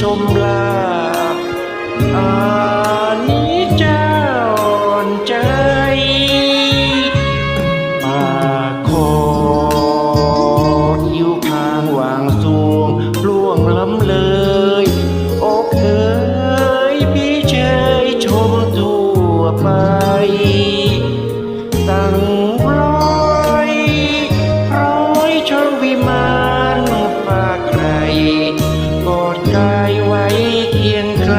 ชมลาอานี้เจ้าอ่อนใจปาคอคิ้วพางวางสวงล่วงล้ำเลยอกเอ๋ยพี่เชยชมทั่วไป คียงใคร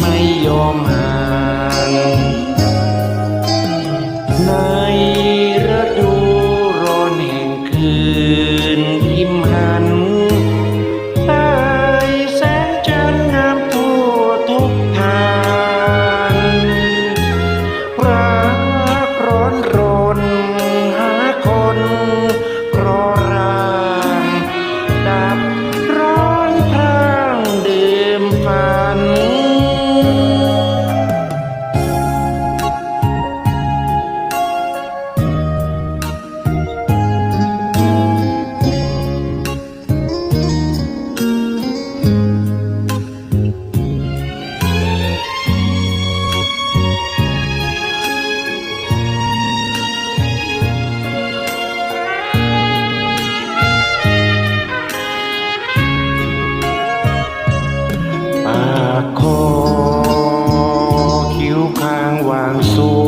ไม่ยอมห่างในฤดูร้อนแห่งคืนที่มากคอ คิ้วค้างวางสว